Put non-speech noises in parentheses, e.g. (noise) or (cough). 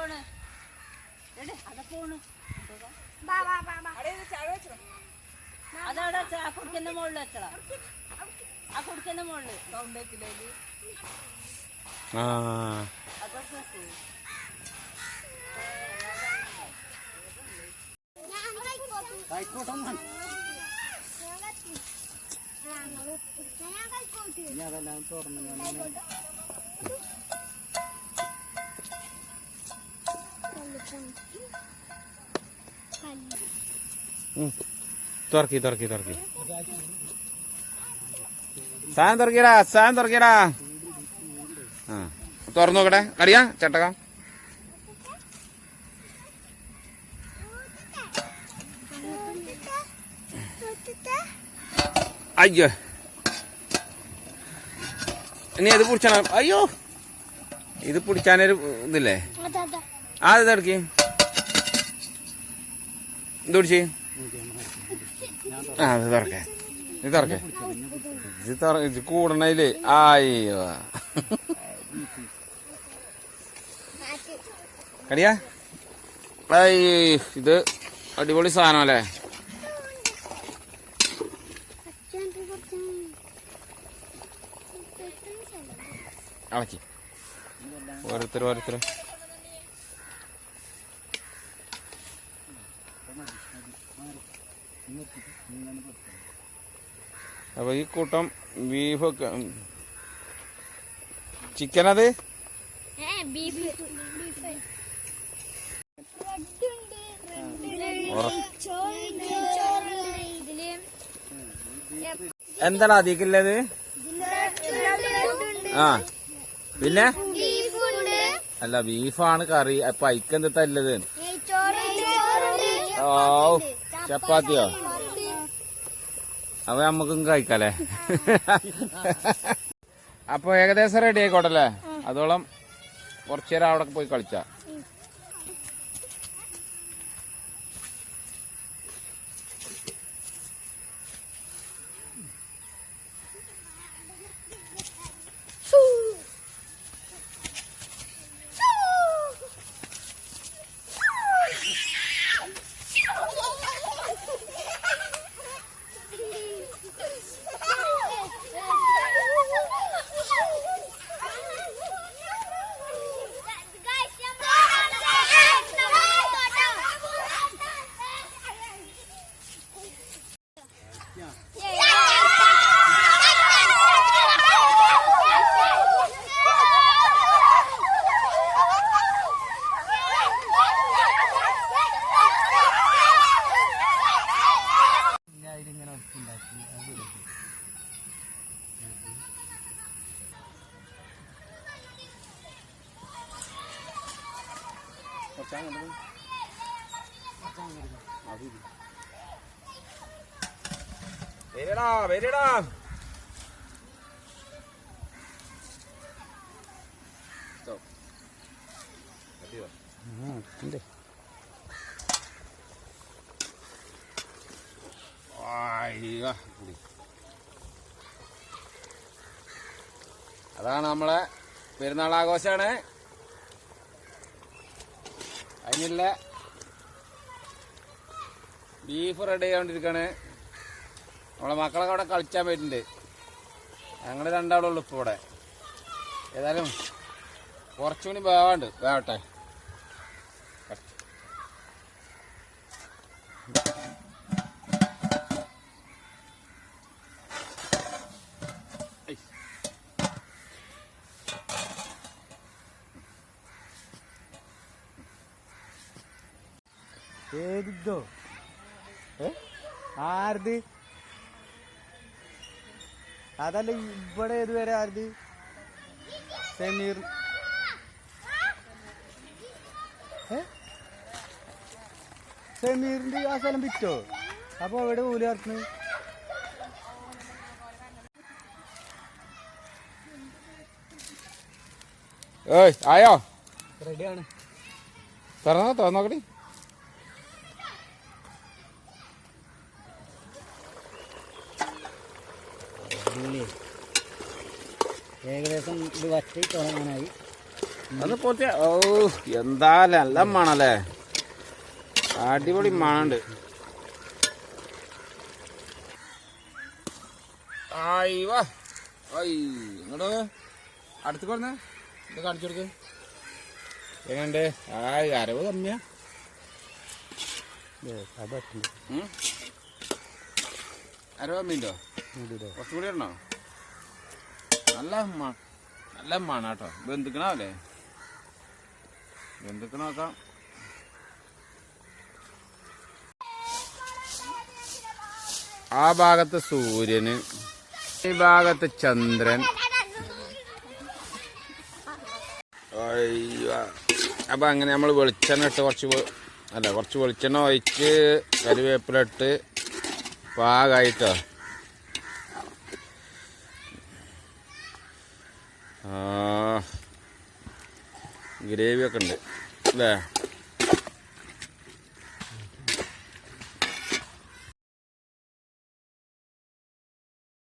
പോണ്. അതെ പോണ്. അതവിടെ ആ കുടിക്കുന്ന മുകളിൽ വെച്ചടാ ആ കുടിക്കുന്ന മുകളിൽ അതൊക്കെ കൈക്കോട്ടം ഞാൻ അതെല്ലാം തുറന്നു തുറക്കി തുറക്കി തുറക്കി. സാധനം തുറക്കിടാ സാധനം തുറക്കിടാ ആ തുറന്നു നോക്കട്ടെ. കടിയാ ചട്ടക. അയ്യോ. ഇനി ഇത് പിടിച്ചാണ്. അയ്യോ. ഇത് പിടിച്ചാനൊരു ഇതില്ലേ? ആ ഇത് എടുക്കി. ഇത് ആ ഇത് തുറക്കേ. ഇത് തുറക്കേ. ഇത് തുറ ഇത് കൂടണയിൽ ആയോ കടിയാ? ഇത് അടിപൊളി സാധനം അല്ലേ? അളക്കി. ഓരോരുത്തർ ഓരോരുത്തർ അപ്പൊ ഈ കൂട്ടം ബീഫൊക്കെ ചിക്കൻ അത്? ബീഫ് ഇതിൽ എന്താണ് അതിക്കുള്ളത് ആ പിന്നെ? അല്ല ബീഫാണ് കറി. അപ്പൊ അയക്കെന്താ ഉള്ളത് ഓ ചപ്പാത്തിയോ? അവ നമുക്കും കഴിക്കാല്ലേ? (laughs) അപ്പൊ ഏകദേശം റെഡി ആയിക്കോട്ടല്ലേ? അതോളം കുറച്ചു നേരം അവിടെ പോയി കളിച്ച. വരിടാ വരടാ. അതാണ് നമ്മളെ പെരുന്നാൾ ആഘോഷമാണ്. അതിനുള്ള ബീഫ് റെഡി ആയിക്കൊണ്ടിരിക്കുകയാണ് നമ്മളെ മക്കളൊക്കെ അവിടെ കളിച്ചാൻ പറ്റുന്നുണ്ട് ഞങ്ങൾ രണ്ടാളുള്ളൂ ഇപ്പോൾ ഇവിടെ. ഏതായാലും കുറച്ചുകൂടി വേവാണ്ട്. വേവട്ടെ. ഏതിದ್ದോ ആരത് അതല്ല ഇവിടെ ഏതുവരെ ആരത് സെമീർ. ഏ? സെമീറിന്റെ ആ സ്ഥലം വിറ്റോ? അപ്പൊ എവിടെ കൂലി ചേർക്കുന്നത് ഏയ് ആയോ? റെഡിയാണ്. തുറന്നോ തുറന്നോക്കടി ഏകദേശം ഇത് വറ്റി തുടങ്ങാനായി. അത് പോത്തി ഓ എന്താ നല്ല മണല്ലേ? അടിപൊളി മണുണ്ട്. അടുത്ത് പറഞ്ഞ ഇത് കാണിച്ചു കൊടുക്ക്. എങ്ങനെയുണ്ട്? ആ അരവ് കമ്മിയാ. അരവ് കമ്മിണ്ടോ കുറച്ചും കൂടി ഇടണോ? നല്ല നല്ല മണാട്ടോ. ബന്ധുക്കണാവല്ലേ ബന്ധുക്കണോക്കാം ആ ഭാഗത്ത് സൂര്യന് ഈ ഭാഗത്ത് ചന്ദ്രൻ. അപ്പൊ അങ്ങനെ നമ്മൾ വെളിച്ചെണ്ണ ഇട്ട് കുറച്ച് അല്ല കുറച്ച് വെളിച്ചെണ്ണ ഒഴിച്ച് കരുവേപ്പിലിട്ട് പാകായിട്ടോ. ആ ഗ്രേവി ഒക്കെ ഉണ്ട് അല്ലേ?